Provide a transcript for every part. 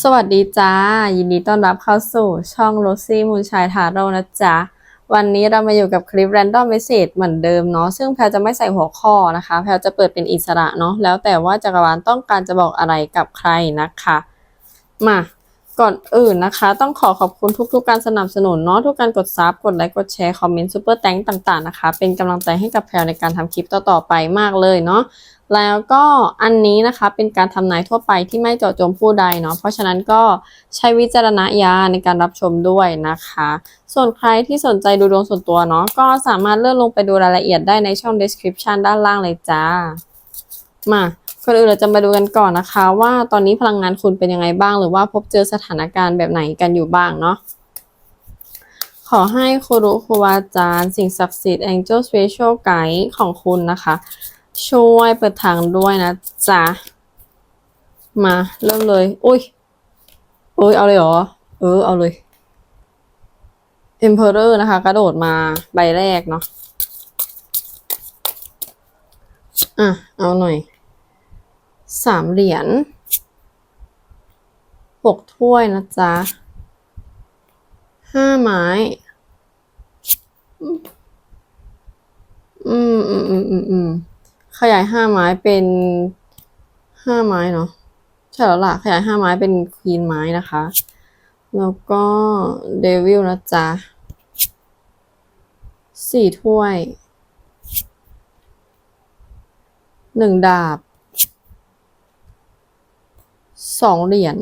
สวัสดีจ้า ยินดีต้อนรับเข้าสู่ช่องโรซี่มูนชายทาโร่นะจ๊ะ วันนี้เรามาอยู่กับคลิป Random Message เหมือนเดิมเนาะซึ่งแพลจะไม่ใส่หัวข้อนะคะ แพลจะเปิดเป็นอิสระเนาะแล้วแต่ว่าจักรวาลต้องการจะบอกอะไรกับใครนะคะ มาก่อนอื่นนะคะ ต้องขอขอบคุณทุกๆการสนับสนุนเนาะทุกการกดซับกดไลค์กดแชร์คอมเมนต์ซูเปอร์แตงต่างๆนะคะ เป็นกำลังใจให้กับแพลในการทำคลิปต่อๆไปมากเลยเนาะ แล้วก็อันนี้นะคะเป็นการทำนายทั่วไปที่ไม่เจาะจงผู้ใดเนาะเพราะฉะนั้นก็ใช้วิจารณญาณในการรับชมด้วยนะคะ ส่วนใครที่สนใจดูดวงส่วนตัวเนาะก็สามารถเลื่อนลงไปดูรายละเอียดได้ในช่อง description ด้านล่างเลยจ้า มาก่อนอื่นเราจะมาดูกันก่อนนะคะ ว่าตอนนี้พลังงานคุณเป็นยังไงบ้าง หรือว่าพบเจอสถานการณ์แบบไหนกันอยู่บ้างเนาะขอให้ครูรุครูอาจารย์ สิ่งศักดิ์สิทธิ์ Angel Special Guide ของคุณนะคะ ช่วยเปิดทางด้วยนะจ๊ะ มาเริ่มเลย อุ้ยอุ้ยเอาเลยเหรอ เออ เอาเลย Emperor นะคะ กระโดดมาใบแรกเนาะ อะ เอาหน่อย สามเหรียญหกถ้วยนะจ๊ะห้าไม้ อืมอืมอืมอืมอืม ขยายห้าไม้เป็นห้าไม้เนาะใช่แล้วล่ะขยายห้าไม้เป็นควีนไม้นะคะ แล้วก็เดวิลนะจ๊ะสี่ถ้วยหนึ่งดาบสองเหรียญ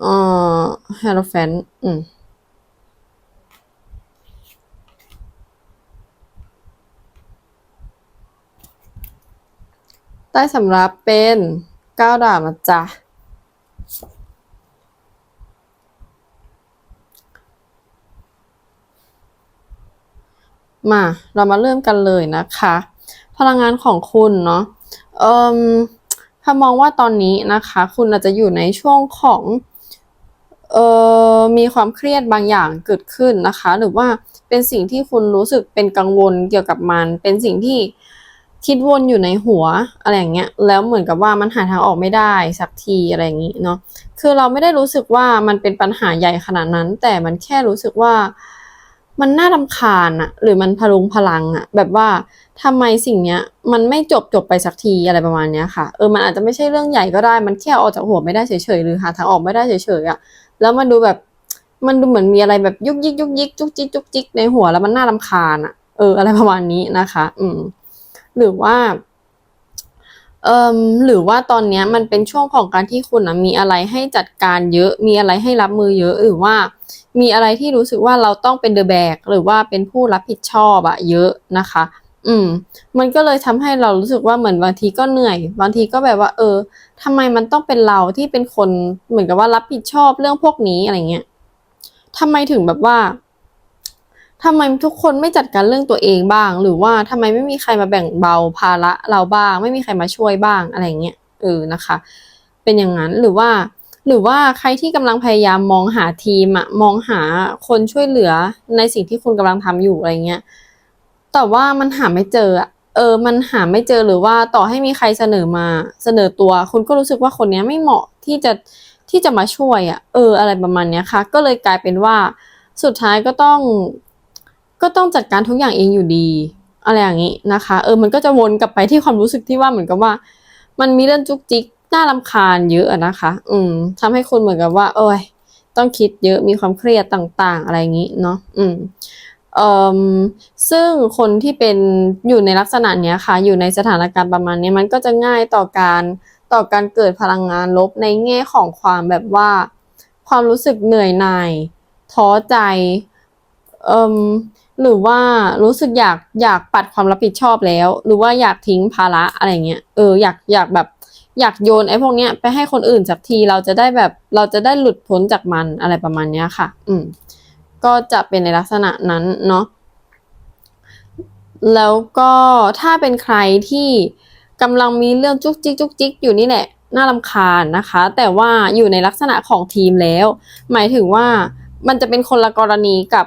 เอ่อฮาโลแฟนอืม ใต้สำรับเป็นเก้าดาบนะจ๊ะมาเรามาเริ่มกันเลยนะคะ พลังงานของคุณเนาะเอ่มถ้ามองว่าตอนนี้นะคะ คุณอาจจะอยู่ในช่วงของเอ่อมีความเครียดบางอย่างเกิดขึ้นนะคะ หรือว่าเป็นสิ่งที่คุณรู้สึกเป็นกังวลเกี่ยวกับมัน เป็นสิ่งที่ คิดวนอยู่ในหัวอะไรอย่างเงี้ยแล้วเหมือนกับว่ามันหาทางออกไม่ได้สักทีอะไรอย่างงี้เนาะคือเราไม่ได้รู้สึกว่ามันเป็นปัญหาใหญ่ขนาดนั้น แต่มันแค่รู้สึกว่ามันน่ารำคาญอะหรือมันพลุงพลังอะแบบว่าทำไมสิ่งเนี้ย มันไม่จบจบไปสักทีอะไรประมาณเนี้ยค่ะเออมันอาจจะไม่ใช่เรื่องใหญ่ก็ได้ มันแค่ออกจากหัวไม่ได้เฉยๆหรือหาทางออกไม่ได้เฉยๆอะแล้วมันดูแบบมันดูเหมือนมีอะไรแบบยุกยิกยุกยิกจุกจิกจุกจิกในหัวแล้วมันน่ารำคาญอะเอออะไรประมาณนี้นะคะ อืม หรือว่าเอ่มหรือว่าตอนนี้มันเป็นช่วงของการที่คุณนะมีอะไรให้จัดการเยอะ มีอะไรให้รับมือเยอะหรือว่า มีอะไรที่รู้สึกว่าเราต้องเป็นเดอะแบกหรือว่าเป็นผู้รับผิดชอบอะเยอะนะคะ อืม มันก็เลยทำให้เรารู้สึกว่าเหมือนบางทีก็เหนื่อย บางทีก็แบบว่า เออทำไมมันต้องเป็นเราที่เป็นคนเหมือนกับว่ารับผิดชอบเรื่องพวกนี้อะไรเงี้ยทำไมถึงแบบว่า ทำไมทุกคนไม่จัดการเรื่องตัวเองบ้าง หรือว่าทำไมไม่มีใครมาแบ่งเบาภาระเราบ้าง ไม่มีใครมาช่วยบ้างอะไรเงี้ยเออนะคะ เป็นอย่างนั้นหรือว่า หรือว่าใครที่กำลังพยายามมองหาทีมอะมองหาคนช่วยเหลือในสิ่งที่คุณกำลังทำอยู่อะไรเงี้ยแต่ว่ามันหาไม่เจอเออ มันหาไม่เจอหรือว่าต่อให้มีใครเสนอมาเสนอตัว คุณก็รู้สึกว่าคนนี้ไม่เหมาะที่จะที่จะมาช่วยอะเออ อะไรประมาณเนี้ยค่ะ ก็เลยกลายเป็นว่าสุดท้ายก็ต้อง ก็ต้องจัดการทุกอย่างเองอยู่ดี อะไรอย่างนี้นะคะ เออ มันก็จะวนกลับไปที่ความรู้สึกที่ว่าเหมือนกับว่า มันมีเรื่องจุกจิกน่ารำคาญเยอะนะคะ อืมทำให้คุณเหมือนกับว่า เอ้ย ต้องคิดเยอะมีความเครียดต่างๆ อะไรอย่างนี้เนาะ อืมเอ่อซึ่งคนที่เป็นอยู่ในลักษณะเนี้ยค่ะ อยู่ในสถานการณ์ประมาณนี้มันก็จะง่ายต่อการต่อการเกิดพลังงานลบในแง่ของความแบบว่า ความรู้สึกเหนื่อยหน่ายท้อใจ เอ่ หรือว่ารู้สึกอยากอยากปัดความรับผิดชอบแล้ว หรือว่าอยากทิ้งภาระอะไรเงี้ยเอออยากอยากแบบอยากโยนไอ้พวกเนี้ยไปให้คนอื่นสักทีเราจะได้แบบเราจะได้หลุดพ้นจากมันอะไรประมาณเนี้ยค่ะ อืม ก็จะเป็นในลักษณะนั้นเนาะแล้วก็ถ้าเป็นใครที่กำลังมีเรื่องจุกจิกจุกจิกอยู่นี่แหละน่ารำคาญนะคะ แต่ว่าอยู่ในลักษณะของทีมแล้ว หมายถึงว่ามันจะเป็นคนละกรณีกับ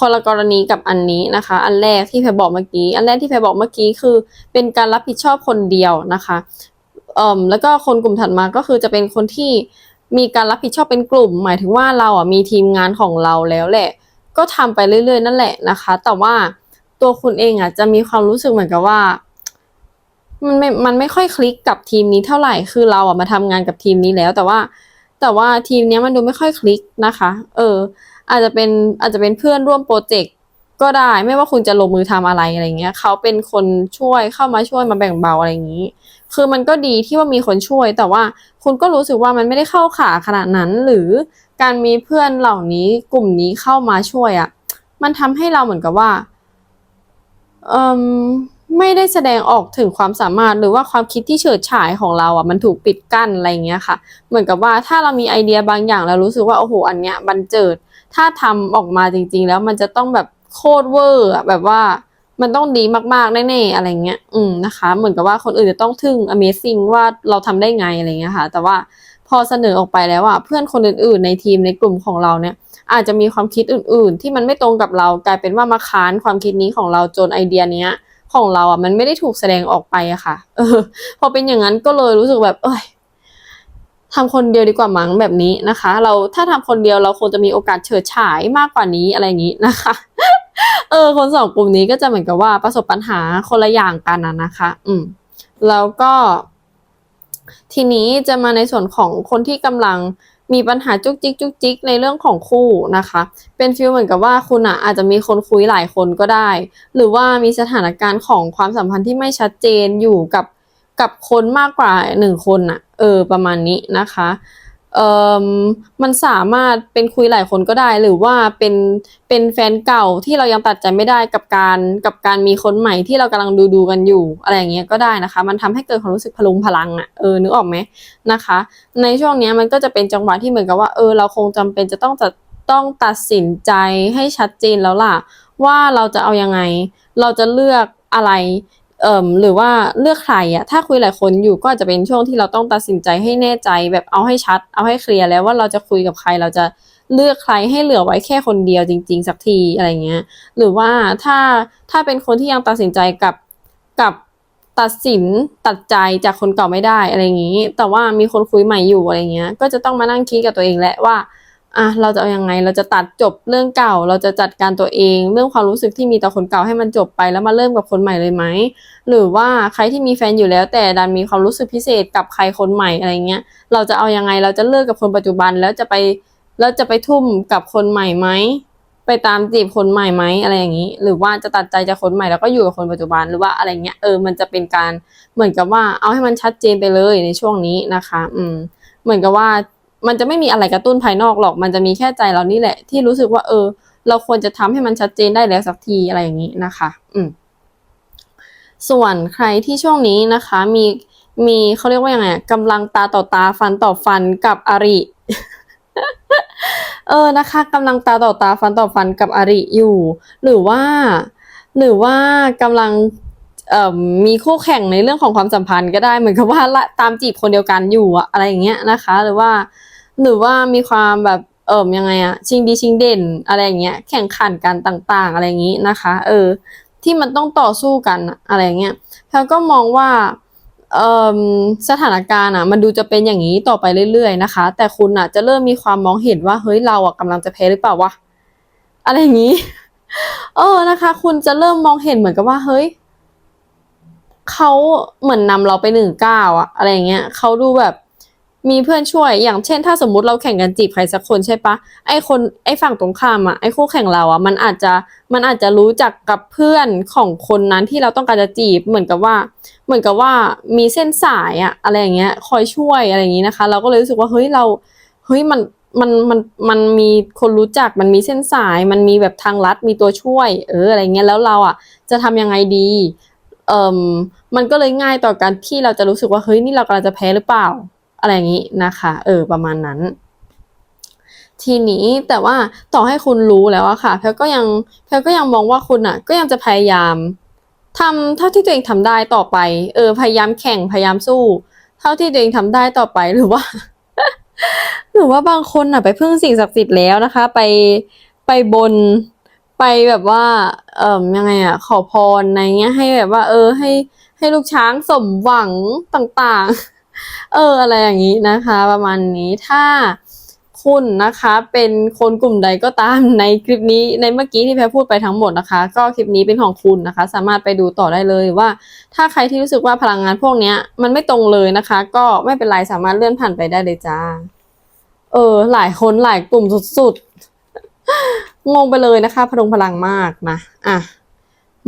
คนละกรณีกับอันนี้นะคะ อันแรกที่แพรบอกเมื่อกี้ อันแรกที่แพรบอกเมื่อกี้คือ เป็นการรับผิดชอบคนเดียวนะคะเอ่อแล้วก็คนกลุ่มถัดมาก็คือจะเป็นคนที่มีการรับผิดชอบเป็นกลุ่ม หมายถึงว่าเราอะมีทีมงานของเราแล้วแหละ ก็ทำไปเรื่อยๆ นั่นแหละนะคะ แต่ว่าตัวคุณเองอะจะมีความรู้สึกเหมือนกับว่า มันไม่ มันไม่ค่อยคลิกกับทีมนี้เท่าไหร่ คือเราอะมาทำงานกับทีมนี้แล้ว แต่ว่า แต่ว่าทีมเนี้ยมันดูไม่ค่อยคลิกนะคะ เออ อาจจะเป็นอาจจะเป็นเพื่อนร่วมโปรเจกต์ก็ได้ ไม่ว่าคุณจะลงมือทำอะไรอะไรเงี้ยเขาเป็นคนช่วยเข้ามาช่วยมาแบ่งเบาอะไรอย่างนี้ คือมันก็ดีที่ว่ามีคนช่วย แต่ว่าคุณก็รู้สึกว่ามันไม่ได้เข้าขาขนาดนั้น หรือการมีเพื่อนเหล่านี้กลุ่มนี้เข้ามาช่วยอะมันทำให้เราเหมือนกับว่าเอ่มไม่ได้แสดงออกถึงความสามารถหรือว่าความคิดที่เฉิดฉายของเราอะมันถูกปิดกั้นอะไรเงี้ยค่ะ เหมือนกับว่าถ้าเรามีไอเดียบางอย่างแล้วรู้สึกว่าโอ้โหอันเนี้ยบันเจิด ถ้าทำออกมาจริง ๆ แล้วมันจะต้องแบบโคตรเวอร์แบบว่ามันต้องดีมากๆแน่ๆอะไรเงี้ย อืมนะคะ เหมือนกับว่าคนอื่นจะต้องทึ่ง Amazing ว่าเราทำได้ไงอะไรเงี้ยค่ะ แต่ว่าพอเสนอออกไปแล้วอะเพื่อนคนอื่นๆ ในทีมในกลุ่มของเราเนี่ย อาจจะมีความคิดอื่น ๆ ที่มันไม่ตรงกับเรากลายเป็นว่ามาค้านความคิดนี้ของเราจนไอเดียเนี้ย ของเราอะมันไม่ได้ถูกแสดงออกไปอะค่ะ เออ พอเป็นอย่างนั้นก็เลยรู้สึกแบบ เอ้ย ทำคนเดียวดีกว่ามั้งแบบนี้นะคะ เราถ้าทำคนเดียวเราคงจะมีโอกาสเฉิดฉายมากกว่านี้อะไรอย่างนี้นะคะ เออ คนสองกลุ่มนี้ก็จะเหมือนกับว่าประสบปัญหาคนละอย่างกันนะนะคะ อืมแล้วก็ ทีนี้จะมาในส่วนของคนที่กำลังมีปัญหาจุกจิกจุกจิกในเรื่องของคู่นะคะ เป็นฟีลเหมือนกับว่าคุณอะอาจจะมีคนคุยหลายคนก็ได้ หรือว่ามีสถานการณ์ของความสัมพันธ์ที่ไม่ชัดเจนอยู่กับกับคนมากกว่าหนึ่งคนอะ ออประมาณนี้นะคะเออมันสามารถเป็นคุยหลายคนก็ได้หรือว่าเป็นเป็นแฟนเก่าที่เรายังตัดใจไม่ได้กับการกับการมีคนใหม่ที่เรากำลังดูดูกันอยู่ อะไรอย่างเงี้ยก็ได้นะคะ มันทำให้เกิดความรู้สึกพลุงพลังอะเออนึกออกไหมนะคะ ในช่วงนี้มันก็จะเป็นจังหวะที่เหมือนกับว่าเออเราคงจำเป็นจะต้องจะต้องตัดสินใจให้ชัดเจนแล้วล่ะ ว่าเราจะเอายังไง เราจะเลือกอะไร เอ่มหรือว่าเลือกใครอะถ้าคุยหลายคนอยู่ก็อาจจะเป็นช่วงที่เราต้องตัดสินใจให้แน่ใจ แบบเอาให้ชัด เอาให้เคลียร์แล้วว่าเราจะคุยกับใครเราจะเลือกใครให้เหลือไว้แค่คนเดียวจริง ๆ สักทีอะไรเงี้ย หรือว่าถ้าถ้าเป็นคนที่ยังตัดสินใจกับกับตัดสินตัดใจจากคนเก่าไม่ได้อะไรอย่างนี้ แต่ว่ามีคนคุยใหม่อยู่อะไรเงี้ย ก็จะต้องมานั่งคิดกับตัวเองแหละว่า อะเราจะเอายังไงเราจะตัดจบเรื่องเก่า เราจะจัดการตัวเอง เรื่องความรู้สึกที่มีต่อคนเก่าให้มันจบไปแล้วมาเริ่มกับคนใหม่เลยไหมหรือว่าใครที่มีแฟนอยู่แล้ว แต่ดันมีความรู้สึกพิเศษกับใครคนใหม่อะไรเงี้ยเราจะเอายังไงเราจะเลิกกับคนปัจจุบันแล้วจะไปแล้วจะไปทุ่มกับคนใหม่ไหมไปตามจีบคนใหม่ไหมอะไรอย่างนี้ หรือว่าจะตัดใจจากคนใหม่แล้วก็อยู่กับคนปัจจุบันหรือว่าอะไรเงี้ยเออมันจะเป็นการเหมือนกับว่าเอาให้มันชัดเจนไปเลยในช่วงนี้นะคะ อืม เหมือนกับว่า มันจะไม่มีอะไรกระตุ้นภายนอกหรอก มันจะมีแค่ใจเรานี่แหละ ที่รู้สึกว่า เออ เราควรจะทำให้มันชัดเจนได้แล้วสักทีอะไรอย่างนี้นะคะ อืมส่วนใครที่ช่วงนี้นะคะ มีมีเขาเรียกว่ายังไงกำลังตาต่อตาฟันต่อฟันกับอริ เออนะคะกำลังตาต่อตาฟันต่อฟันกับอริอยู่ หรือว่า หรือว่ากำลังมีคู่แข่งในเรื่องของความสัมพันธ์ก็ได้เหมือนกับว่าละตามจีบคนเดียวกันอยู่อะอะไรอย่างเงี้ยนะคะ หรือว่า หรือว่ามีความแบบเอ่มยังไงอะชิงดีชิงเด่นอะไรอย่างเงี้ยแข่งขันกันต่าง ๆ อะไรอย่างงี้นะคะ เออ ที่มันต้องต่อสู้กันอะไรอย่างเงี้ยแล้วก็มองว่าเออสถานการณ์อะมันดูจะเป็นอย่างนี้ต่อไปเรื่อยๆนะคะ แต่คุณอะจะเริ่มมีความมองเห็นว่าเฮ้ยเราอะกำลังจะแพ้หรือเปล่าวะอะไรอย่างนี้ เออนะคะ คุณจะเริ่มมองเห็นเหมือนกับว่า เฮ้ยเขาเหมือนนำเราไปหนึ่งก้าวอะอะไรอย่างเงี้ยเขาดูแบบ มีเพื่อนช่วย อย่างเช่น ถ้าสมมุติเราแข่งกันจีบใครสักคนใช่ปะไอคนไอฝั่งตรงข้ามอะไอคู่แข่งเราอะมันอาจจะมันอาจจะรู้จักกับเพื่อนของคนนั้นที่เราต้องการจะจีบเหมือนกับว่า เหมือนกับว่ามีเส้นสายอะอะไรอย่างเงี้ย คอยช่วยอะไรอย่างงี้นะคะ เราก็เลยรู้สึกว่าเฮ้ยเราเฮ้ยมันมันมันมันมีคนรู้จักมันมีเส้นสาย มันมีแบบทางลัดมีตัวช่วย เอออะไรเงี้ยแล้วเราอะ จะทำยังไงดีเอ่มมันก็เลยง่ายต่อการที่เราจะรู้สึกว่าเฮ้ยนี่เรากำลังจะแพ้หรือเปล่า อะไรอย่างนี้นะคะ เออประมาณนั้น ทีนี้แต่ว่าต่อให้คุณรู้แล้วอะค่ะแพลก็ยังแพลก็ยังมองว่าคุณอะก็ยังจะพยายามทำเท่าที่ตัวเองทำได้ต่อไป เออ พยายามแข่งพยายามสู้ เท่าที่ตัวเองทำได้ต่อไปหรือว่า หรือว่าบางคนอะไปพึ่งสิ่งศักดิ์สิทธิ์แล้วนะคะ ไปไปบนไปแบบว่า เอ่อยังไงอะขอพรในเงี้ยให้แบบว่า เออให้ให้ลูกช้างสมหวังต่าง เอออะไรอย่างนี้นะคะ ประมาณนี้ถ้าคุณนะคะเป็นคนกลุ่มใดก็ตามในคลิปนี้ในเมื่อกี้ที่แพรพูดไปทั้งหมดนะคะ ก็คลิปนี้เป็นของคุณนะคะ สามารถไปดูต่อได้เลยว่า ถ้าใครที่รู้สึกว่าพลังงานพวกเนี้ยมันไม่ตรงเลยนะคะ ก็ไม่เป็นไรสามารถเลื่อนผ่านไปได้เลยจ้าเออ หลายคนหลายกลุ่มสุดๆงงไปเลยนะคะพลุงพลังมากนะอะ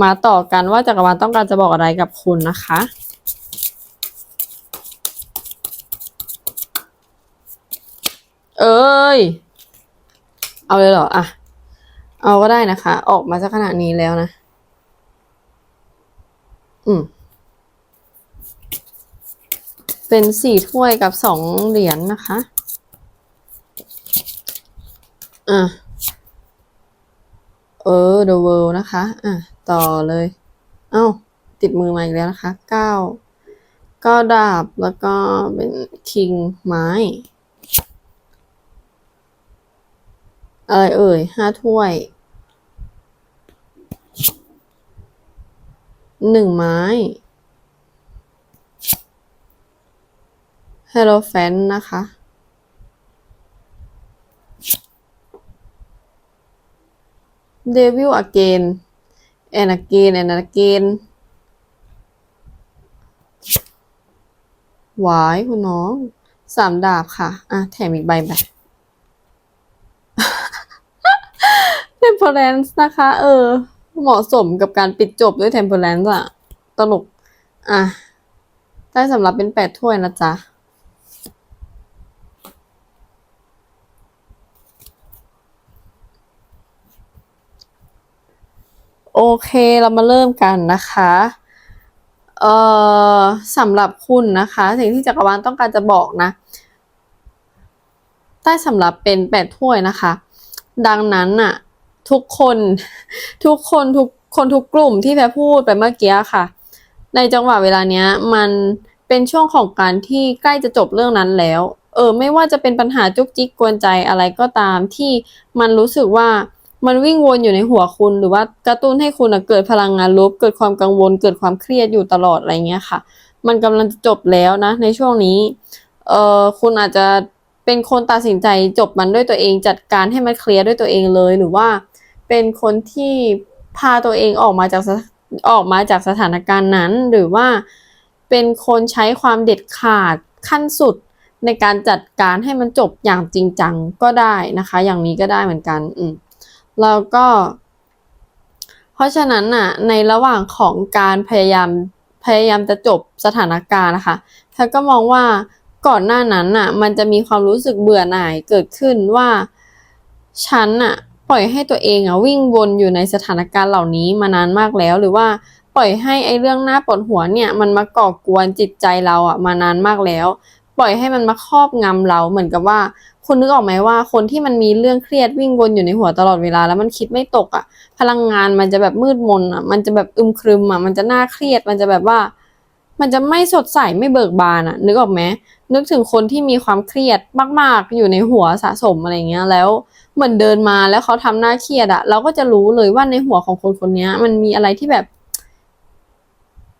มาต่อกันว่าจักรวาลต้องการจะบอกอะไรกับคุณนะคะ เอ้ย เอาเลยเหรอ อะ เอาก็ได้นะคะ ออกมาสักขนาดนี้แล้วนะ อืม เป็นสี่ถ้วยกับสองเหรียญนนะคะ อะ เออ The World นะคะ อะ ต่อเลย เอ้า ติดมือมาอีกแล้วนะคะ เก้า ก็ดาบแล้วก็เป็นคิงไม้ อะไรเอ่ยห้าถ้วยหนึ่งไม้ h e l l o f a n นะคะ Devil again and again and again หวายคุณน้อง สามดาบค่ะ อะ แถมอีกใบไป Temperance นะคะ เออ เหมาะสมกับการปิดจบด้วย Temperance อะตลก อะ ได้สำหรับเป็นแปดถ้วยนะจ๊ะโอเคเรามาเริ่มกันนะคะ เอ่อสำหรับคุณนะคะ สิ่งที่จักรวาลต้องการจะบอกนะ ใต้สำหรับเป็นแปดถ้วยนะคะ ดังนั้นน่ะ ทุกคน ทุกคนทุกคนทุกกลุ่มที่แพรพูดไปเมื่อกี้ค่ะ ในจังหวะเวลาเนี้ย มันเป็นช่วงของการที่ใกล้จะจบเรื่องนั้นแล้ว เออ ไม่ว่าจะเป็นปัญหาจุกจิกกวนใจอะไรก็ตามที่มันรู้สึกว่ามันวิ่งวนอยู่ในหัวคุณหรือว่ากระตุ้นให้คุณอะเกิดพลังงานลบเกิดความกังวล เกิดความเครียดอยู่ตลอดอะไรเงี้ยค่ะ มันกำลังจะจบแล้วนะ ในช่วงนี้เออคุณอาจจะเป็นคนตัดสินใจจบมันด้วยตัวเองจัดการให้มันเคลียร์ด้วยตัวเองเลยหรือว่า เป็นคนที่พาตัวเองออกมาจากออกมาจากสถานการณ์นั้น หรือว่าเป็นคนใช้ความเด็ดขาดขั้นสุดในการจัดการให้มันจบอย่างจริงจังก็ได้นะคะ อย่างนี้ก็ได้เหมือนกัน อืมแล้วก็ เพราะฉะนั้นน่ะ ในระหว่างของการพยายามพยายามจะจบสถานการณ์นะคะแพทย์ก็มองว่าก่อนหน้านั้นน่ะ มันจะมีความรู้สึกเบื่อหน่ายเกิดขึ้นว่าฉันน่ะ ปล่อยให้ตัวเองอะวิ่งวนอยู่ในสถานการณ์เหล่านี้มานานมากแล้ว หรือว่าปล่อยให้ไอ้เรื่องหน้าปวดหัวเนี่ยมันมาก่อกวนจิตใจเราอะมานานมากแล้ว ปล่อยให้มันมาครอบงำเราเหมือนกับว่าคุณนึกออกไหมว่าคนที่มันมีเรื่องเครียดวิ่งวนอยู่ในหัวตลอดเวลาแล้วมันคิดไม่ตกอะ พลังงานมันจะแบบมืดมนอะ มันจะแบบอึมครึมอะ มันจะน่าเครียด มันจะแบบว่า มันจะไม่สดใสไม่เบิกบานอะ นึกออกไหมนึกถึงคนที่มีความเครียดมาก ๆ อยู่ในหัวสะสมอะไรเงี้ยแล้ว เหมือนเดินมาแล้วเขาทำหน้าเครียดอะเราก็จะรู้เลยว่าในหัวของคนคนนี้มันมีอะไรที่แบบ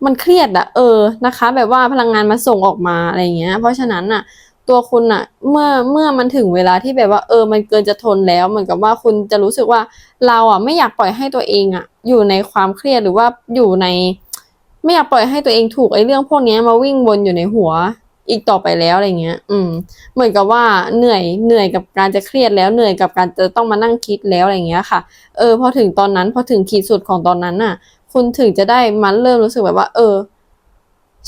มันเครียดอะเออนะคะ แบบว่าพลังงานมาส่งออกมาอะไรเงี้ย เพราะฉะนั้นอะตัวคุณอะเมื่อเมื่อมันถึงเวลาที่แบบว่า เออ มันเกินจะทนแล้ว เหมือนกับว่าคุณจะรู้สึกว่าเราอะไม่อยากปล่อยให้ตัวเองอะอยู่ในความเครียดหรือว่าอยู่ใน ไม่อยากปล่อยให้ตัวเองถูกไอ้เรื่องพวกนี้มาวิ่งวนอยู่ในหัว อีกต่อไปแล้วอะไรเงี้ย อืม เหมือนกับว่าเหนื่อยเหนื่อยกับการจะเครียดแล้วเหนื่อยกับการจะต้องมานั่งคิดแล้วอะไรเงี้ยค่ะ เออพอถึงตอนนั้นพอถึงขีดสุดของตอนนั้นน่ะ คุณถึงจะได้มันเริ่มรู้สึกแบบว่า เออ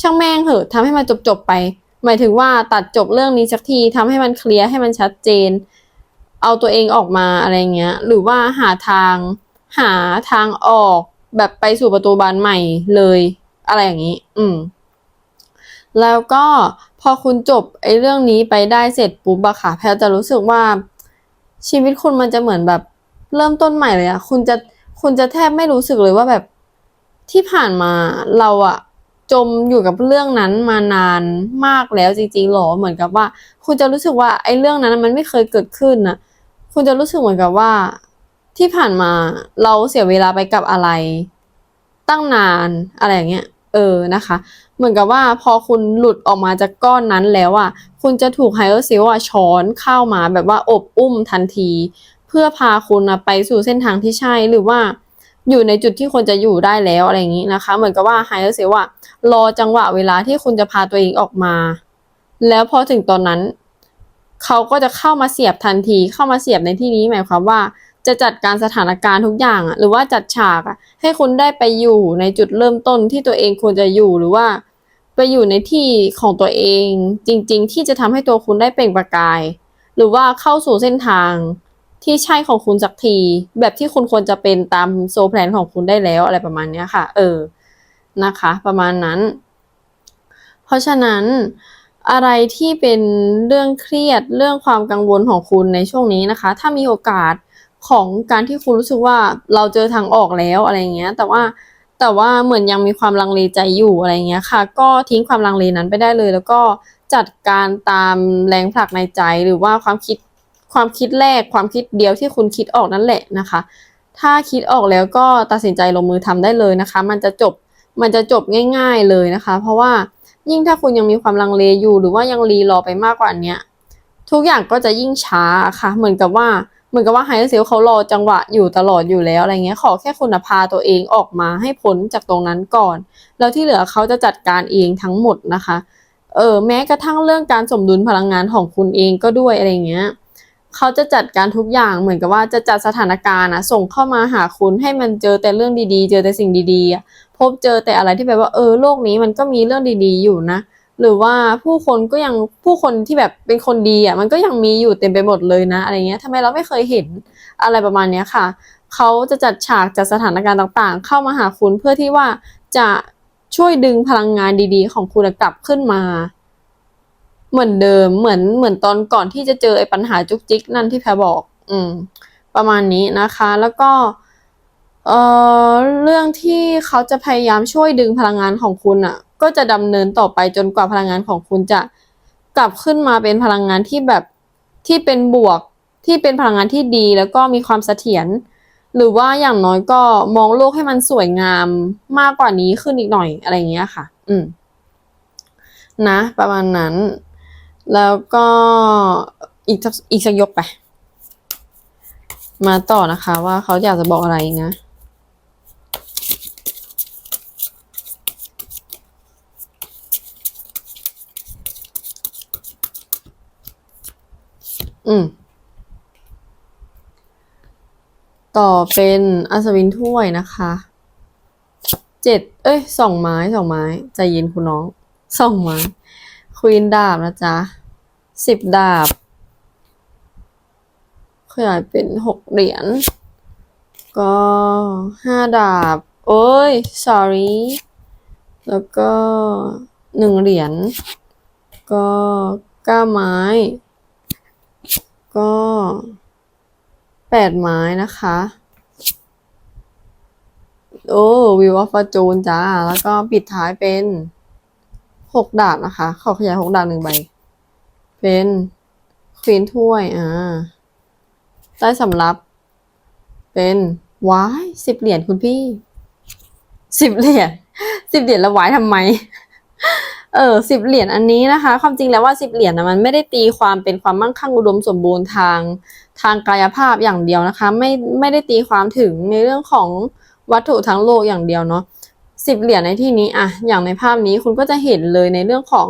ช่างแม่งเหอะทำให้มันจบจบๆไป หมายถึงว่าตัดจบเรื่องนี้สักทีทำให้มันเคลียร์ให้มันชัดเจน เอาตัวเองออกมาอะไรเงี้ย หรือว่าหาทาง หาทางออกแบบไปสู่ประตูบานใหม่เลย อะไรอย่างนี้ อืม แล้วก็ พอคุณจบไอ้เรื่องนี้ไปได้เสร็จปุ๊บอะค่ะแพลจะรู้สึกว่า ชีวิตคุณมันจะเหมือนแบบเริ่มต้นใหม่เลยอะคุณจะคุณจะแทบไม่รู้สึกเลยว่าแบบที่ผ่านมาเราอะจมอยู่กับเรื่องนั้นมานานมากแล้วจริงๆหรอเหมือนกับว่า คุณจะรู้สึกว่าไอ้เรื่องนั้นมันไม่เคยเกิดขึ้นนะคุณจะรู้สึกเหมือนกับว่า ที่ผ่านมาเราเสียเวลาไปกับอะไร ตั้งนานอะไรอย่างเงี้ยเออนะคะ เหมือนกับว่าพอคุณหลุดออกมาจากก้อนนั้นแล้วอะคุณจะถูกไฮเออร์เซลอะช้อนเข้ามาแบบว่าอบอุ้มทันที เพื่อพาคุณอะไปสู่เส้นทางที่ใช่หรือว่าอยู่ในจุดที่ควรจะอยู่ได้แล้วอะไรอย่างนี้นะคะ เหมือนกับว่าไฮเออร์เซลอะรอจังหวะเวลาที่คุณจะพาตัวเองออกมา แล้วพอถึงตอนนั้น เขาก็จะเข้ามาเสียบทันที เข้ามาเสียบในที่นี้หมายความว่าจะจัดการสถานการณ์ทุกอย่างอะหรือว่าจัดฉากอะให้คุณได้ไปอยู่ในจุดเริ่มต้นที่ตัวเองควรจะอยู่หรือว่า ไปอยู่ในที่ของตัวเอง จริง ๆ ที่จะทำให้ตัวคุณได้เปล่งประกาย หรือว่าเข้าสู่เส้นทาง ที่ใช่ของคุณสักที แบบที่คุณควรจะเป็นตามโซแพลนของคุณได้แล้วอะไรประมาณเนี้ยค่ะ เออนะคะ ประมาณนั้น เพราะฉะนั้นอะไรที่เป็นเรื่องเครียดเรื่องความกังวลของคุณในช่วงนี้นะคะ ถ้ามีโอกาสของการที่คุณรู้สึกว่าเราเจอทางออกแล้วอะไรเงี้ย แต่ว่า แต่ว่าเหมือนยังมีความลังเลใจอยู่อะไรเงี้ยค่ะ ก็ทิ้งความลังเลนั้นไปได้เลย แล้วก็จัดการตามแรงผลักในใจหรือว่าความคิดความคิดแรกความคิดเดียวที่คุณคิดออกนั่นแหละนะคะ ถ้าคิดออกแล้วก็ตัดสินใจลงมือทำได้เลยนะคะ มันจะจบมันจะจบง่าย ๆเลยนะคะ เพราะว่ายิ่งถ้าคุณยังมีความลังเลอยู่ หรือว่ายังรีรอไปมากกว่านี้ทุกอย่างก็จะยิ่งช้าค่ะ เหมือนกับว่า เหมือนกับว่าไฮเซลเขารอจังหวะอยู่ตลอดอยู่แล้วอะไรเงี้ยขอแค่คุณพาตัวเองออกมาให้พ้นจากตรงนั้นก่อน แล้วที่เหลือเขาจะจัดการเองทั้งหมดนะคะเออแม้กระทั่งเรื่องการสมดุลพลังงานของคุณเองก็ด้วยอะไรเงี้ยเขาจะจัดการทุกอย่างเหมือนกับว่าจะจัดสถานการณ์อะส่งเข้ามาหาคุณให้มันเจอแต่เรื่องดีๆ เจอแต่สิ่งดีๆพบเจอแต่อะไรที่แบบว่าเออโลกนี้มันก็มีเรื่องดีๆอยู่นะ หรือว่าผู้คนก็ยังผู้คนที่แบบเป็นคนดีอะมันก็ยังมีอยู่เต็มไปหมดเลยนะอะไรเงี้ยทำไมเราไม่เคยเห็นอะไรประมาณเนี้ยค่ะ เขาจะจัดฉากจัดสถานการณ์ต่างๆ เข้ามาหาคุณเพื่อที่ว่าจะช่วยดึงพลังงานดีๆ ของคุณกลับขึ้นมา เหมือนเดิมเหมือนเหมือนตอนก่อนที่จะเจอไอ้ปัญหาจุกจิกนั่นที่แพรบอก อืม ประมาณนี้นะคะ แล้วก็ เอ่อเรื่องที่เขาจะพยายามช่วยดึงพลังงานของคุณอะ ก็จะดำเนินต่อไปจนกว่าพลังงานของคุณจะกลับขึ้นมาเป็นพลังงานที่แบบที่เป็นบวกที่เป็นพลังงานที่ดีแล้วก็มีความเสถียรหรือว่าอย่างน้อยก็มองโลกให้มันสวยงามมากกว่านี้ขึ้นอีกหน่อยอะไรเงี้ยค่ะ อืม นะ ประมาณนั้น แล้วก็อีกสักอีกสักยกไป มาต่อนะคะ ว่าเขาอยากจะบอกอะไรนะ อืม ต่อเป็นอัศวินถ้วยนะคะ เจ็ด เอ้ย สองไม้สองไม้ ใจเย็นคุณน้อง สองไม้ ควีนดาบนะจ๊ะ สิบดาบ ขยายเป็นหกเหรียญ ก็ห้าดาบ โอ้ย sorry แล้วก็หนึ่งเหรียญ ก็เก้าไม้ ก็แปดไม้นะคะ โอ้วิวออฟฟอร์จูนจ้า แล้วก็ปิดท้ายเป็นหกดาบนะคะ ขอขยายหกดาบหนึ่งใบ เป็นควีนถ้วย อ่า ใต้สำรับ เป็นว้ายสิบเหรียญคุณพี่สิบเหรียญสิบเหรียญแล้วว้ายทำไม เออสิบเหรียญอันนี้นะคะ ความจริงแล้วว่าสิบเหรียญนะมันไม่ได้ตีความเป็นความมั่งคั่งอุดมสมบูรณ์ทางทางกายภาพอย่างเดียวนะคะ ไม่ไม่ได้ตีความถึงในเรื่องของวัตถุทั้งโลกอย่างเดียวเนาะสิบเหรียญในที่นี้อะอย่างในภาพนี้คุณก็จะเห็นเลยในเรื่องของ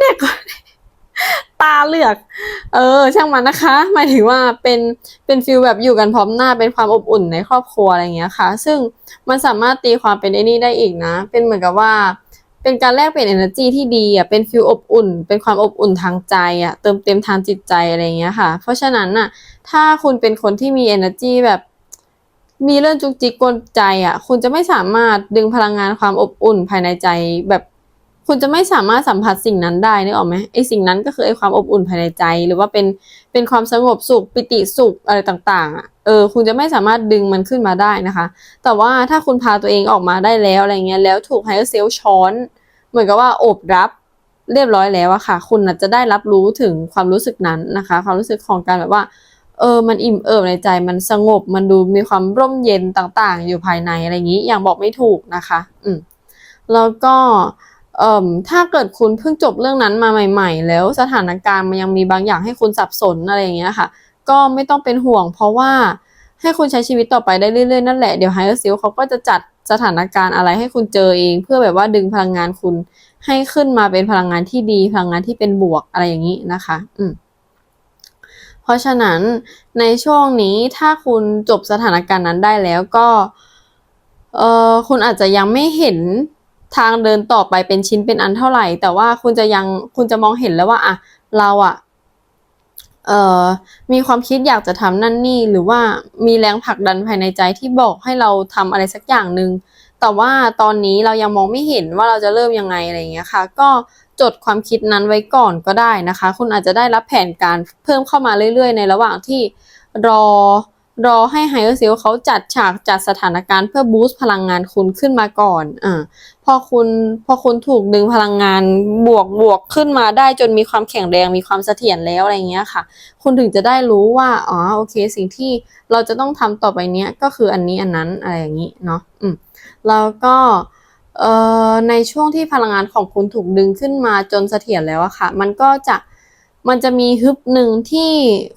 เด็ก ตาเลือก เออ ช่างมันนะคะ หมายถึงว่าเป็นเป็นฟิลแบบอยู่กันพร้อมหน้าเป็นความอบอุ่นในครอบครัวอะไรอย่างเงี้ยค่ะ ซึ่งมันสามารถตีความเป็นไอ้นี่ได้อีกนะ เป็นเหมือนกับว่า เป็นการแลกเปลี่ยน energy ที่ดีอะเป็นฟิลอบอุ่น เป็นความอบอุ่นทางใจอะเติมเต็มทางจิตใจอะไรอย่างเงี้ยค่ะ เพราะฉะนั้นน่ะ ถ้าคุณเป็นคนที่มี energy แบบมีเรื่องจุกจิกกวนใจอะ คุณจะไม่สามารถดึงพลังงานความอบอุ่นภายในใจแบบ คุณจะไม่สามารถสัมผัสสิ่งนั้นได้นึกออกไหมไอสิ่งนั้นก็คือไอความอบอุ่นภายในใจ หรือว่าเป็นเป็นความสงบสุขปิติสุขอะไรต่างๆอะเออคุณจะไม่สามารถดึงมันขึ้นมาได้นะคะ แต่ว่าถ้าคุณพาตัวเองออกมาได้แล้วอะไรเงี้ยแล้วถูกไฮเออร์เซลช้อน เหมือนกับว่าอบรับเรียบร้อยแล้วอะค่ะ คุณน่ะจะได้รับรู้ถึงความรู้สึกนั้นนะคะ ความรู้สึกของการแบบว่า เออ มันอิ่มเอิบในใจ มันสงบ มันดูมีความร่มเย็นต่างๆ อยู่ภายในอะไรอย่างนี้ อย่างบอกไม่ถูกนะคะ อืมแล้วก็ เอ่มถ้าเกิดคุณเพิ่งจบเรื่องนั้นมาใหม่ ๆ แล้วสถานการณ์มันยังมีบางอย่างให้คุณสับสนอะไรอย่างเงี้ยค่ะ ก็ไม่ต้องเป็นห่วง เพราะว่าให้คุณใช้ชีวิตต่อไปได้เรื่อยๆนั่นแหละเดี๋ยวไฮเออร์ซิลเขาก็จะจัดสถานการณ์อะไรให้คุณเจอเอง เพื่อแบบว่าดึงพลังงานคุณให้ขึ้นมาเป็นพลังงานที่ดี พลังงานที่เป็นบวกอะไรอย่างนี้นะคะ อืมเพราะฉะนั้นในช่วงนี้ถ้าคุณจบสถานการณ์นั้นได้แล้วก็เออคุณอาจจะยังไม่เห็น ทางเดินต่อไปเป็นชิ้นเป็นอันเท่าไหร่ แต่ว่าคุณจะยังคุณจะมองเห็นแล้วว่าอะเราอะเอ่อมีความคิดอยากจะทำนั่นนี่ หรือว่ามีแรงผลักดันภายในใจที่บอกให้เราทำอะไรสักอย่างหนึ่งแต่ว่าตอนนี้เรายังมองไม่เห็นว่าเราจะเริ่มยังไงอะไรอย่างเงี้ยค่ะ ก็จดความคิดนั้นไว้ก่อนก็ได้นะคะ คุณอาจจะได้รับแผนการเพิ่มเข้ามาเรื่อยๆ ในระหว่างที่รอ รอให้ไฮเออร์เซลเขาจัดฉากจัดสถานการณ์เพื่อบูสต์พลังงานคุณขึ้นมาก่อน อ่า พอคุณพอคุณถูกดึงพลังงานบวกบวกขึ้นมาได้จนมีความแข็งแรงมีความเสถียรแล้วอะไรเงี้ยค่ะ คุณถึงจะได้รู้ว่า อ๋อ โอเค สิ่งที่เราจะต้องทำต่อไปเนี้ยก็คืออันนี้อันนั้นอะไรอย่างนี้เนาะ อืม แล้วก็เอ่อในช่วงที่พลังงานของคุณถูกดึงขึ้นมาจนเสถียรแล้วอะค่ะ มันก็จะ มันจะมีฮึบหนึ่งที่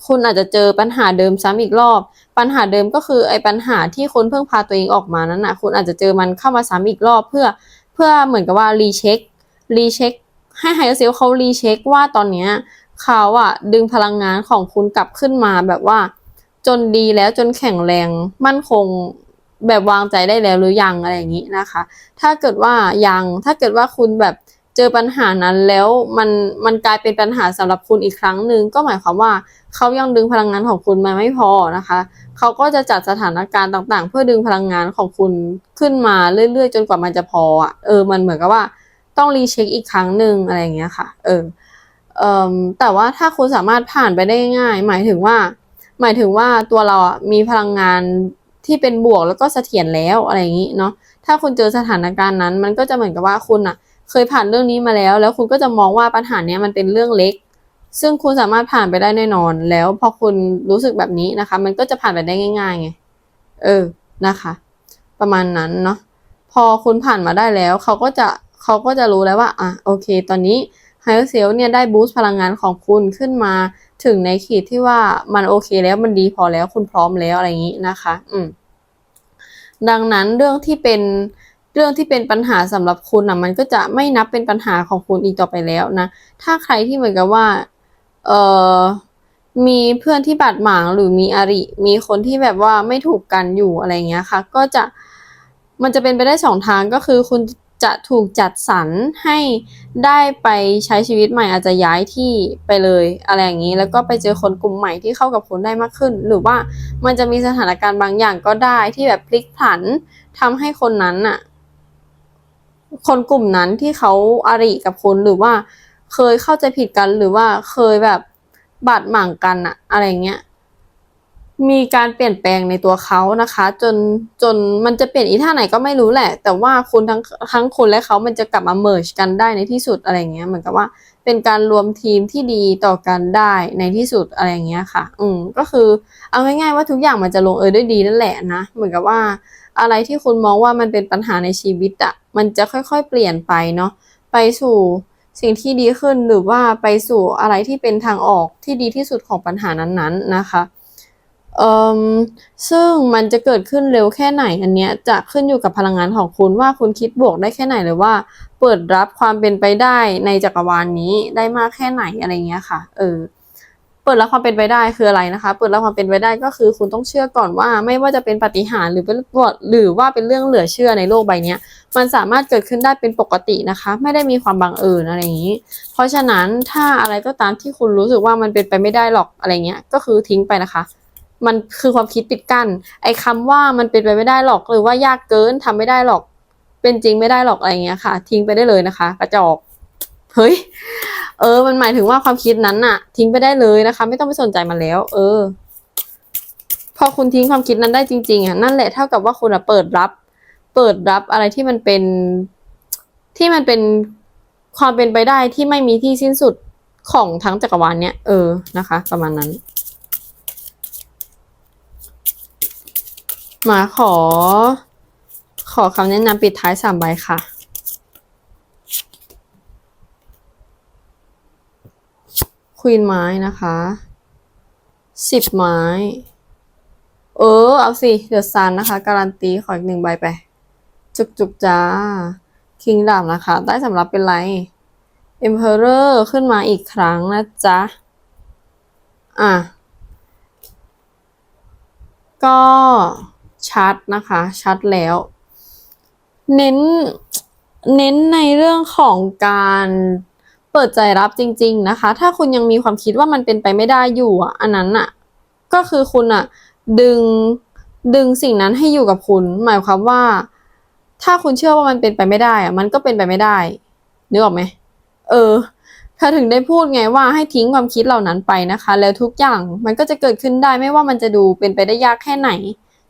คุณอาจจะเจอปัญหาเดิมซ้ำอีกรอบ ปัญหาเดิมก็คือไอ้ปัญหาที่คุณเพิ่งพาตัวเองออกมานั้นนะคุณอาจจะเจอมันเข้ามาซ้ำอีกรอบเพื่อเพื่อเหมือนกับว่ารีเช็ครีเช็คให้ไฮเซลเขารีเช็คว่าตอนเนี้ยเขาอะดึงพลังงานของคุณกลับขึ้นมาแบบว่า จนดีแล้วจนแข็งแรงมั่นคงแบบวางใจได้แล้วหรือยังอะไรอย่างนี้นะคะ ถ้าเกิดว่ายังถ้าเกิดว่าคุณแบบ เจอปัญหานั้นแล้วมันมันกลายเป็นปัญหาสำหรับคุณอีกครั้งหนึ่งก็หมายความว่าเขายังดึงพลังงานของคุณมาไม่พอนะคะเขาก็จะจัดสถานการณ์ต่างๆ เพื่อดึงพลังงานของคุณขึ้นมาเรื่อยๆ จนกว่ามันจะพออะเออมันเหมือนกับว่าต้องรีเช็คอีกครั้งหนึ่งอะไรอย่างเงี้ยค่ะเออเออแต่ว่าถ้าคุณสามารถผ่านไปได้ง่าย หมายถึงว่า หมายถึงว่าตัวเราอะมีพลังงานที่เป็นบวกแล้วก็เสถียรแล้วอะไรอย่างนี้เนาะถ้าคุณเจอสถานการณ์นั้น มันก็จะเหมือนกับว่าคุณอะ เคยผ่านเรื่องนี้มาแล้ว แล้วคุณก็จะมองว่าปัญหาเนี้ยมันเป็นเรื่องเล็ก ซึ่งคุณสามารถผ่านไปได้แน่นอน แล้วพอคุณรู้สึกแบบนี้นะคะ มันก็จะผ่านไปได้ง่ายๆไงเออนะคะ ประมาณนั้นเนาะพอคุณผ่านมาได้แล้วเขาก็จะเขาก็จะรู้แล้วว่าอะโอเค ตอนนี้ไฮเซลเนี่ยได้บูสต์พลังงานของคุณขึ้นมาถึงในขีดที่ว่ามันโอเคแล้วมันดีพอแล้วคุณพร้อมแล้วอะไรอย่างนี้นะคะ อืมดังนั้นเรื่องที่เป็น เรื่องที่เป็นปัญหาสำหรับคุณนะมันก็จะไม่นับเป็นปัญหาของคุณอีกต่อไปแล้วนะ ถ้าใครที่เหมือนกับว่าเออมีเพื่อนที่บาดหมางหรือมีอริ มีคนที่แบบว่าไม่ถูกกันอยู่อะไรเงี้ยค่ะ ก็จะมันจะเป็นไปได้สองทางก็คือคุณจะถูกจัดสรรให้ได้ไปใช้ชีวิตใหม่อาจจะย้ายที่ไปเลยอะไรอย่างนี้ แล้วก็ไปเจอคนกลุ่มใหม่ที่เข้ากับคุณได้มากขึ้น หรือว่ามันจะมีสถานการณ์บางอย่างก็ได้ที่แบบพลิกผันทำให้คนนั้นน่ะ คนกลุ่มนั้นที่เขาอาริกับคุณหรือว่าเคยเข้าใจผิดกันหรือว่าเคยแบบบาดหมางกันอะอะไรเงี้ยมีการเปลี่ยนแปลงในตัวเขานะคะ จนจนมันจะเปลี่ยนอีท่าไหนก็ไม่รู้แหละ แต่ว่าคุณทั้งทั้งคุณและเขามันจะกลับมาเมิร์ชกันได้ในที่สุดอะไรเงี้ยเหมือนกับว่าเป็นการรวมทีมที่ดีต่อกันได้ในที่สุดอะไรเงี้ยค่ะ อืมก็คือเอาง่ายๆว่าทุกอย่างมันจะลงเอยด้วยดีนั่นแหละนะเหมือนกับว่า อะไรที่คุณมองว่ามันเป็นปัญหาในชีวิตอะมันจะค่อยๆ เปลี่ยนไปเนาะไปสู่สิ่งที่ดีขึ้นหรือว่าไปสู่อะไรที่เป็นทางออกที่ดีที่สุดของปัญหานั้นๆนะคะเอ่มซึ่งมันจะเกิดขึ้นเร็วแค่ไหนอันเนี้ยจะขึ้นอยู่กับพลังงานของคุณว่าคุณคิดบวกได้แค่ไหนหรือว่า เปิดรับความเป็นไปได้ในจักรวาลนนี้ได้มากแค่ไหนอะไรเงี้ยค่ะ เออ เปิดรับความเป็นไปได้คืออะไรนะคะ เปิดรับความเป็นไปได้ก็คือคุณต้องเชื่อก่อนว่า ไม่ว่าจะเป็นปฏิหารหรือเป็นหรือว่าเป็นเรื่องเหลือเชื่อในโลกใบนี้มันสามารถเกิดขึ้นได้เป็นปกตินะคะ ไม่ได้มีความบังเอิญอะไรอย่างนี้ เพราะฉะนั้นถ้าอะไรก็ตามที่คุณรู้สึกว่ามันเป็นไปไม่ได้หรอกอะไรเงี้ยก็คือทิ้งไปนะคะมันคือความคิดปิดกั้น ไอ้คำว่ามันเป็นไปไม่ได้หรอกหรือว่ายากเกินทำไม่ได้หรอก เป็นจริงไม่ได้หรอกอะไรเงี้ยค่ะ ทิ้งไปได้เลยนะคะ กระจอก เฮ้ย เออ มันหมายถึงว่าความคิดนั้นน่ะ ทิ้งไปได้เลยนะคะ ไม่ต้องไปสนใจมันแล้ว เออ พอคุณทิ้งความคิดนั้นได้จริง ๆอะนั่นแหละเท่ากับว่าคุณเปิดรับ เปิดรับอะไรที่มันเป็นที่มันเป็นความเป็นไปได้ที่ไม่มีที่สิ้นสุดของทั้งจักรวาลเนี้ยเออนะคะ ประมาณนั้น มาขอ ขอคำแนะนำปิดท้ายสามใบค่ะ วีนไม้นะคะสิบไม้ เออ เอาสิ เดือดซันนะคะ การันตีขออีกหนึ่งใบไป จุกจุกจ้า คิงดาบนะคะ ได้สำหรับเป็นไร Emperor ขึ้นมาอีกครั้งนะจ๊ะ อะ ก็ชัดนะคะ ชัดแล้ว เน้น เน้นในเรื่องของการ เปิดใจรับจริง ๆนะคะ ถ้าคุณยังมีความคิดว่ามันเป็นไปไม่ได้อยู่อะอันนั้นอะก็คือคุณอะดึงดึงสิ่งนั้นให้อยู่กับคุณ หมายความว่า ถ้าคุณเชื่อว่ามันเป็นไปไม่ได้อะมันก็เป็นไปไม่ได้นึกออกไหมเออเธอถึงได้พูดไงว่าให้ทิ้งความคิดเหล่านั้นไปนะคะ แล้วทุกอย่างมันก็จะเกิดขึ้นได้ไม่ว่ามันจะดูเป็นไปได้ยากแค่ไหน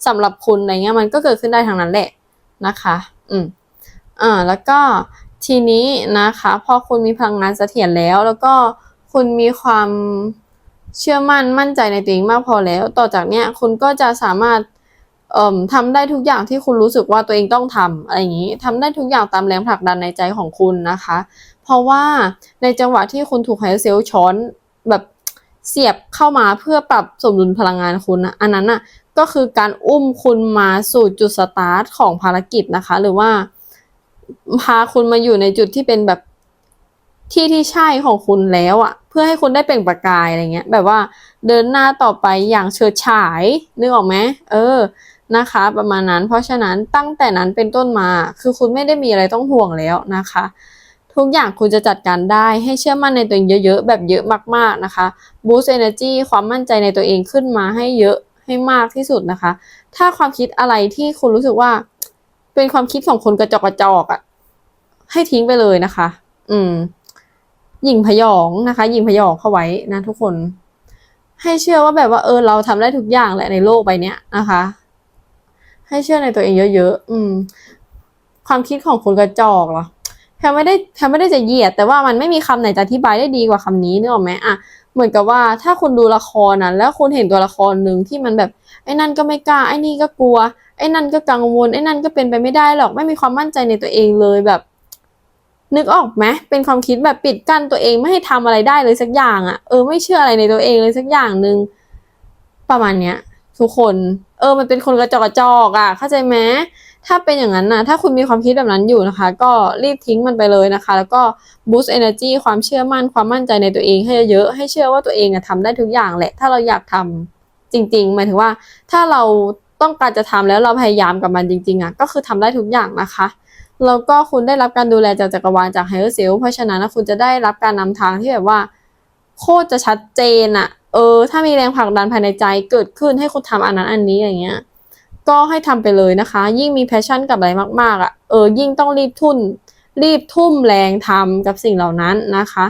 สำหรับคุณอะไรเงี้ยมันก็เกิดขึ้นได้ทางนั้นแหละนะคะ อืมอ่าแล้วก็ ทีนี้นะคะพอคุณมีพลังงานเสถียรแล้ว แล้วก็คุณมีความเชื่อมั่นมั่นใจในตัวเองมากพอแล้ว ต่อจากเนี้ยคุณก็จะสามารถเอ่อทำได้ทุกอย่างที่คุณรู้สึกว่าตัวเองต้องทำอะไรอย่างนี้ทำได้ทุกอย่างตามแรงผลักดันในใจของคุณนะคะ เพราะว่าในจังหวะที่คุณถูกไฮเซลช้อนแบบเสียบเข้ามาเพื่อปรับสมดุลพลังงานคุณนะอันนั้นน่ะก็คือการอุ้มคุณมาสู่จุดสตาร์ทของภารกิจนะคะ หรือว่า พาคุณมาอยู่ในจุดที่เป็นแบบที่ที่ใช่ของคุณแล้วอะเพื่อให้คุณได้เปล่งประกายอะไรเงี้ย แบบว่าเดินหน้าต่อไปอย่างเฉิดฉายนึกออกไหมเออนะคะ ประมาณนั้น เพราะฉะนั้นตั้งแต่นั้นเป็นต้นมา คือคุณไม่ได้มีอะไรต้องห่วงแล้วนะคะ ทุกอย่างคุณจะจัดการได้ให้เชื่อมั่นในตัวเองเยอะๆ แบบเยอะมากๆนะคะ boost energy ความมั่นใจในตัวเองขึ้นมาให้เยอะให้มากที่สุดนะคะ ถ้าความคิดอะไรที่คุณรู้สึกว่า เป็นความคิดของคนกระจอกกระจอกอะ่ะ ให้ทิ้งไปเลยนะคะ อืม หญิงพยองนะคะ หญิงพยองเข้าไว้นะทุกคน ให้เชื่อว่าแบบว่าเออเราทำได้ทุกอย่างแหละในโลกใบเนี้ยนะคะ ให้เชื่อในตัวเองเยอะๆอืม ความคิดของคนกระจอกเหรอแพไม่ได้แพไม่ได้จะเหยียด แต่ว่ามันไม่มีคำไหนจะอธิบายได้ดีกว่าคำนี้นึกออกไหมอะเหมือนกับว่าถ้าคุณดูละครนะแล้วคุณเห็นตัวละครหนึ่งที่มันแบบไอ้นั่นก็ไม่กล้าไอ้นี่ก็กลัว ไอ้นั่นก็กังวลไอ้นั่นก็เป็นไปไม่ได้หรอกไม่มีความมั่นใจในตัวเองเลยแบบ นึกออกไหมเป็นความคิดแบบปิดกั้นตัวเองไม่ให้ทำอะไรได้เลยสักอย่างอะเออไม่เชื่ออะไรในตัวเองเลยสักอย่างหนึ่งประมาณเนี้ยทุกคน เออมันเป็นคนกระจอกกระจอกอะ เข้าใจไหมถ้าเป็นอย่างนั้นนะถ้าคุณมีความคิดแบบนั้นอยู่นะคะ ก็รีบทิ้งมันไปเลยนะคะ แล้วก็ boost energy ความเชื่อมั่นความมั่นใจในตัวเองให้เยอะให้เชื่อว่าตัวเองอะทำได้ทุกอย่างแหละ ถ้าเราอยากทำจริง ๆ หมายถึงว่าถ้าเรา ต้องการจะทำแล้วเราพยายามกับมันจริง ๆอะก็คือทำได้ทุกอย่างนะคะแล้วก็คุณได้รับการดูแลจากจักรวาลจากไฮเออร์เซลเพราะฉะนั้นคุณจะได้รับการนำทางที่แบบว่า โคตรจะชัดเจนอะเออ ถ้ามีแรงผลักดันภายในใจเกิดขึ้นให้คุณทำอันนั้นอันนี้อย่างเงี้ย ก็ให้ทำไปเลยนะคะ ยิ่งมีแพชชั่นกับอะไรมากๆอะ่ะเออยิ่งต้องรีบทุนรีบทุ่มแรงทำกับสิ่งเหล่านั้นนะคะ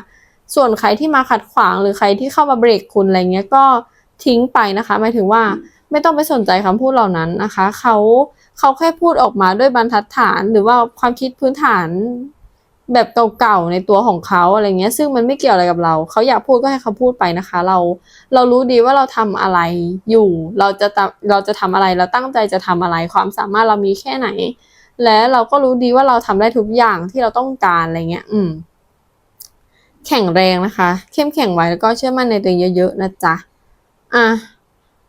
ส่วนใครที่มาขัดขวางหรือใครที่เข้ามาเบรกคุณอะไรเงี้ยก็ทิ้งไปนะคะหมายถึงว่า ไม่ต้องไปสนใจคำพูดเหล่านั้นนะคะ เขาเขาแค่พูดออกมาด้วยบรรทัดฐานหรือว่าความคิดพื้นฐานแบบเก่าๆในตัวของเขาอะไรเงี้ย ซึ่งมันไม่เกี่ยวอะไรกับเรา เขาอยากพูดก็ให้เขาพูดไปนะคะ เราเรารู้ดีว่าเราทำอะไรอยู่ เราจะตะเราจะทำอะไรเราตั้งใจจะทำอะไรความสามารถเรามีแค่ไหน และเราก็รู้ดีว่าเราทำได้ทุกอย่างที่เราต้องการอะไรเงี้ย อืม แข็งแรงนะคะ เข้มแข็งไว้แล้วก็เชื่อมั่นในตัวเองเยอะๆนะจ๊ะอะ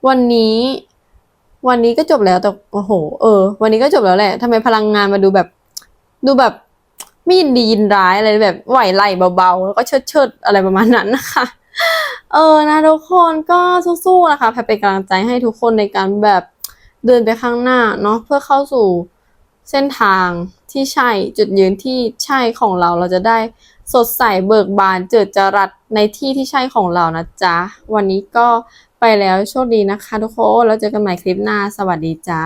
วันนี้ วันนี้ก็จบแล้วแต่โอ้โห เออ วันนี้ก็จบแล้วแหละทำไมพลังงานมาดูแบบ ดูแบบไม่ยินดียินร้ายอะไรแบบไหวไหลเบาๆ แล้วก็เชิดเชิดอะไรประมาณนั้นนะคะ เออนะทุกคนก็สู้ๆนะคะแพรเป็นกำลังใจให้ทุกคนในการแบบเดินไปข้างหน้าเนาะเพื่อเข้าสู่เส้นทางที่ใช่จุดยืนที่ใช่ของเราเราจะได้สดใสเบิกบานเจิดจรัสในที่ที่ใช่ของเรานะจ๊ะ วันนี้ก็ ไปแล้วโชคดีนะคะทุกคน แล้วเจอกันใหม่คลิปหน้า สวัสดีจ้า